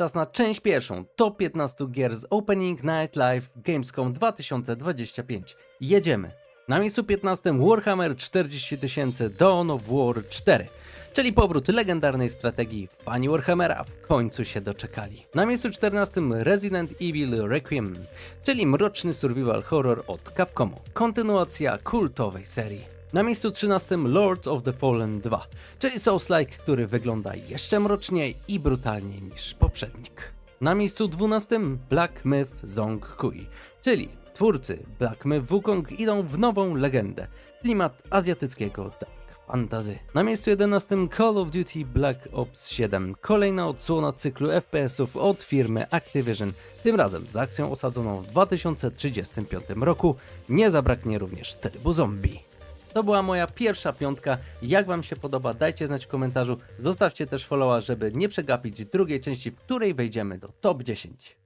Czas na część pierwszą, top 15 gier z Opening Night Live Gamescom 2025. Jedziemy. Na miejscu 15 Warhammer 40 000 Dawn of War 4, czyli powrót legendarnej strategii. Fani Warhammera w końcu się doczekali. Na miejscu 14 Resident Evil Requiem, czyli mroczny survival horror od Capcomu. Kontynuacja kultowej serii. Na miejscu 13 Lords of the Fallen 2, czyli Souls-like, który wygląda jeszcze mroczniej i brutalniej niż poprzednik. Na miejscu 12 Black Myth Zong Kui, czyli twórcy Black Myth Wukong idą w nową legendę, klimat azjatyckiego dark fantasy. Na miejscu 11 Call of Duty Black Ops 7, kolejna odsłona cyklu FPS-ów od firmy Activision, tym razem z akcją osadzoną w 2035 roku, nie zabraknie również trybu zombie. To była moja pierwsza piątka. Jak Wam się podoba, dajcie znać w komentarzu. Zostawcie też followa, żeby nie przegapić drugiej części, w której wejdziemy do top 10.